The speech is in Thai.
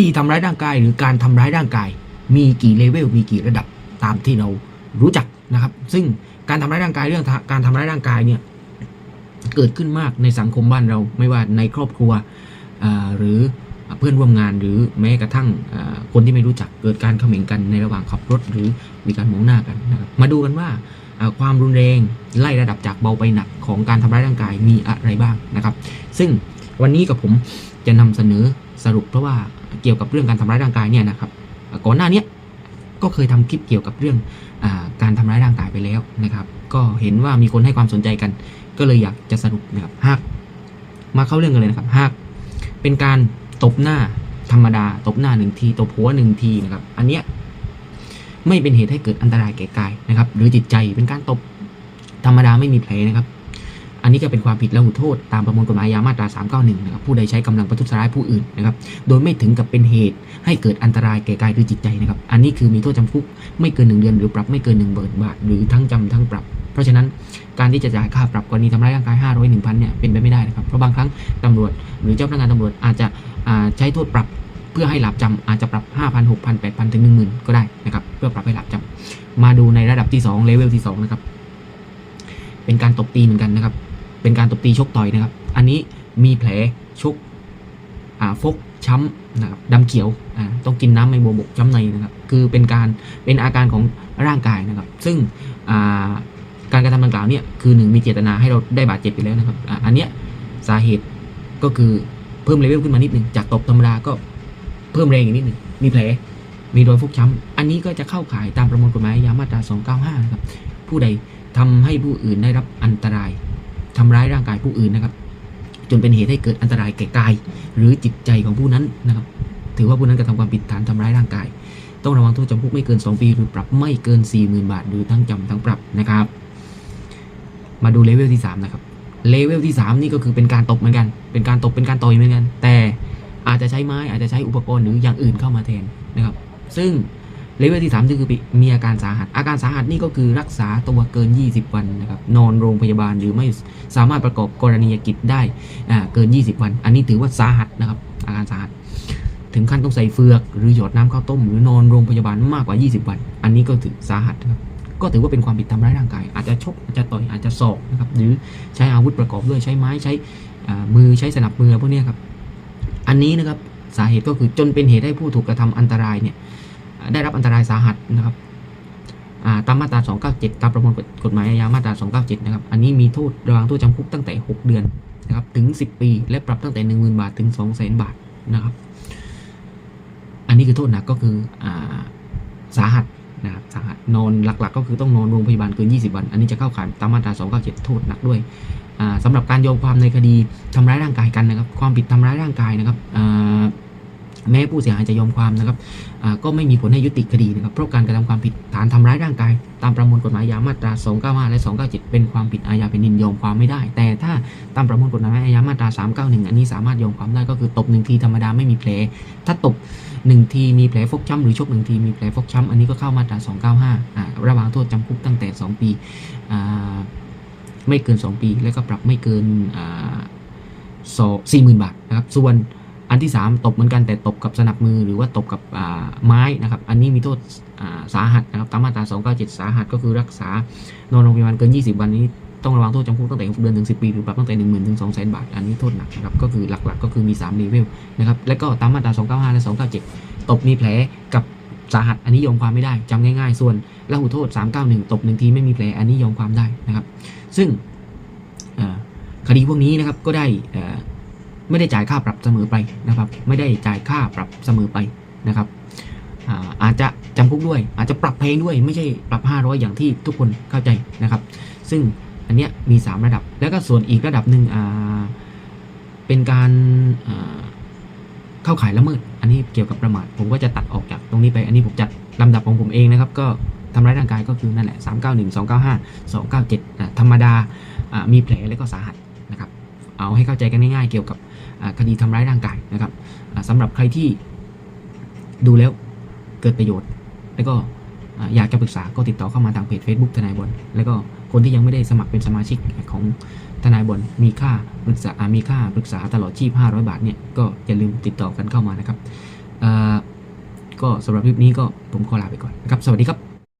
ดีทำร้ายร่างกายหรือการทำร้ายร่างกาย มีกี่เลเวลมีกี่ระดับตามที่เรารู้จักนะครับ ซึ่งการทำร้ายร่างกายเรื่องการทำร้ายร่างกายเนี่ยเกิดขึ้นมากในสังคมบ้านเราไม่ว่าในครอบครัวหรือเพื่อนร่วมงานหรือแม้กระทั่งคนที่ไม่รู้จักเกิดการเขม่งกันในระหว่างขับรถหรือมีการมองหน้ากันนะครับมาดูกันว่าอ่าความรุนแรงไล่ระดับจากเบาไปหนักของการทำร้ายร่างกายมีอะไรบ้างนะครับ ซึ่งวันนี้กับผมจะนำเสนอสรุปเพราะว่า เกี่ยวกับเรื่องการทำร้ายร่างกายเนี่ยนะครับก่อนหน้านี้ก็เคยทำคลิปเกี่ยวกับเรื่องอการทำร้ายร่างกายไปแล้วนะครับ ก็เห็นว่ามีคนให้ความสนใจกัน ก็เลยอยากจะสรุปนะครับหากมาเข้าเรื่องกันเลยนะครับหากเป็นการตบหน้าธรรมดา ตบหน้าหนึ่งทีตบหัวหนึ่งทีนะครับ อันเนี้ยไม่เป็นเหตุให้เกิดอันตรายแก่กายนะครับ หรือจิตใจเป็นการตบธรรมดาไม่มีแผลนะครับ อันนี้ก็เป็นความผิดและหูโทษตามประมวลกฎหมายอาญามาตรา 391 นะครับ ผู้ใดใช้กำลังประทุษร้ายผู้อื่นนะครับ โดยไม่ถึงกับเป็นเหตุให้เกิดอันตรายแก่กายหรือจิตใจนะครับ อันนี้คือมีโทษจำคุกไม่เกิน 1 เดือนหรือปรับไม่เกิน1 0 0 0 0บาท หรือทั้งจำทั้งปรับ เพราะฉะนั้นการที่จะจ่ายค่าปรับกรณีทำร้ายร่างกาย 500 1,000 เนี่ยเป็นไปไม่ได้นะครับ เพราะบางครั้งตำรวจหรือเจ้าพนักงานตำรวจอาจจะใช้โทษปรับเพื่อให้หลับจำอาจจะปรับ 5,000 6,000 8,000 ถึง 10,000 ก็ได้นะครับเพื่อปรับให้หลับจำมาดูในระดับที่2เลเวลที่2นะครับเป็นการตบตีเหมือนกันนะครับ เป็นการตบตีชกต่อยนะครับ อันนี้มีแผลชกฟกช้ำนะครับดำเขียวต้องกินน้ำไม่บัวบกช้ำในนะครับคือเป็นการเป็นอาการของร่างกายนะครับ ซึ่งาการกระทำดังกล่าวเนี่ยคือหนึ่งมีเจตนาให้เราได้บาดเจ็บไปแล้วนะครับออันเนี้ยสาเหตุก็คือเพิ่มเลเวลขึ้นมานิดหนึ่งจากตบธรรมดาก็เพิ่มแรงอีกนิดหนึ่งมีแผลมีรอยฟกช้ำอันนี้ก็จะเข้าข่ายตามประมวลกฎหมายอาญามาตรา 295 นะครับผู้ใดทำให้ผู้อื่นได้รับอันตราย ทำร้ายร่างกายผู้อื่นนะครับ จนเป็นเหตุให้เกิดอันตรายแก่กาย หรือจิตใจของผู้นั้นนะครับ ถือว่าผู้นั้นกระทำความผิดฐานทำร้ายร่างกาย ต้องระวังโทษจำคุกไม่เกิน 2 ปีหรือปรับไม่เกิน 40,000 บาท หรือทั้งจำทั้งปรับนะครับ มาดูเลเวลที่ 3 นะครับ เลเวลที่ 3 นี่ก็คือเป็นการตบเหมือนกัน เป็นการตบเป็นการต่อยเหมือนกัน แต่อาจจะใช้ไม้อาจจะใช้อุปกรณ์หรืออย่างอื่นเข้ามาแทนนะครับ ซึ่ง เลเวลที่ 3 นี่คือมีอาการสาหัส อาการสาหัสนี่ก็คือรักษาตัวเกิน 20 วันนะครับ นอนโรงพยาบาลหรือไม่สามารถประกอบกรณียกิจได้เกิน 20 วัน อันนี้ถือว่าสาหัสนะครับ อาการสาหัส ถึงขั้นต้องใส่เฟือก หรือหยดน้ำข้าวต้ม หรือนอนโรงพยาบาลมากกว่า 20 วัน อันนี้ก็ถือสาหัสนะครับ ก็ถือว่าเป็นความผิดทำร้ายร่างกาย อาจจะชก อาจจะต่อย อาจจะศอกนะครับ หรือใช้อาวุธประกอบด้วย ใช้ไม้ ใช้มือ ใช้สนับมือพวกนี้ครับ อันนี้นะครับ สาเหตุก็คือจนเป็นเหตุให้ผู้ถูกกระทำอันตรายเนี่ย ได้รับอันตรายสาหัสนะครับตามมาตรา 297 ตามประมวลกฎหมายอาญามาตรา 297 นะครับ อันนี้มีโทษระวังโทษจำคุกตั้งแต่ 6 เดือนนะครับ ถึง 10 ปี และปรับตั้งแต่ 10,000 บาท ถึง 200,000 บาทนะครับ อันนี้คือโทษหนักก็คืออสาหัสนะครับสาหัสนอนหลักๆ ก็คือต้องนอนโรงพยาบาลเกิน 20 วัน อันนี้จะเข้าข่ายตามมาตรา 297 โทษหนักด้วยอ่าสำหรับการยอมความในคดีทำร้ายร่างกายกันนะครับ ความผิดทำร้ายร่างกายนะครับ แม้ผู้เสียหายจะยอมความนะครับก็ไม่มีผลให้ยุติคดีนะครับเพราะการกระทำความผิดฐานทำร้ายร่างกาย ตามประมวลกฎหมายอาญามาตรา 295 และ 297 เป็นความผิดอาญาแผ่นดินยอมความไม่ได้ แต่ถ้าตามประมวลกฎหมายอาญามาตรา 391 อันนี้สามารถยอมความได้ก็คือตบหนึ่งทีธรรมดาไม่มีแผลถ้าตบหนึ่งทีมีแผลฟกช้ำหรือชกหนึ่งทีมีแผลฟกช้ำอันนี้ก็เข้ามาตรา 295 ระหว่างโทษจำคุกตั้งแต่ 2 ปีไม่เกิน 2 ปี แล้วก็ปรับไม่เกินสี่หมื่นบาทนะครับส่วน อันที่ 3 ตบเหมือนกันแต่ตบกับสนับมือหรือว่าตบกับไม้นะครับ อันนี้มีโทษสาหัสนะครับตามมาตรา297 สาหัสก็คือรักษานอนโรงพยาบาลเกิน 20 วันนี้ต้องระวังโทษจำคุกตั้งแต่6เดือนถึง 10 ปี หรือปรับตั้งแต่ 10,000ถึง200,000 บาท อันนี้โทษหนักนะครับ ก็คือหลักๆ ก็คือมี3เลเวลนะครับ แล้วก็ตามมาตรา 295 และ 297 ตบมีแผลกับสาหัส อันนี้ยอมความไม่ได้จำง่ายๆ ส่วนละหุโทษ 391 ตบหนึ่งทีไม่มีแผล อันนี้ยอมความได้นะครับ ซึ่งคดีพวกนี้นะครับก็ได้อ ไม่ได้จ่ายค่าปรับเสมอไปนะครับ ไม่ได้จ่ายค่าปรับเสมอไปนะครับอาอาจจะจำคุกด้วย อาจจะปรับแพงด้วยไม่ใช่ปรับ 500 อย่างที่ทุกคนเข้าใจนะครับ ซึ่งอันเนี้ยมี 3 ระดับ แล้วก็ส่วนอีกระดับหนึ่งเป็นการาเข้าข่ายละเมิด อันนี้เกี่ยวกับประมาท ผมก็จะตัดออกจากตรงนี้ไป อันนี้ผมจัดลำดับของผมเองนะครับ ก็ทำร้ายร่างกายก็คือนั่นแหละ 391 295 297อะธรรมดาอ่ามีแผลแล้วก็สาหัส เอาให้เข้าใจกันง่ายๆเกี่ยวกับคดีทำร้ายร่างกายนะครับอ่าสำหรับใครที่ดูแล้วเกิดประโยชน์ แล้วก็อ่าอยากจะปรึกษาก็ติดต่อเข้ามาทางเพจ Facebook ทนายบอลแล้วก็คนที่ยังไม่ได้สมัครเป็นสมาชิกของทนายบอลมีค่าปรึกษามีค่าปรึกษาตลอดชีพ500 บาทเนี่ยก็อย่าลืมติดต่อกันเข้ามานะครับก็สำหรับคลิปนี้ก็ผมขอลาไปก่อนนะครับ สวัสดีครับ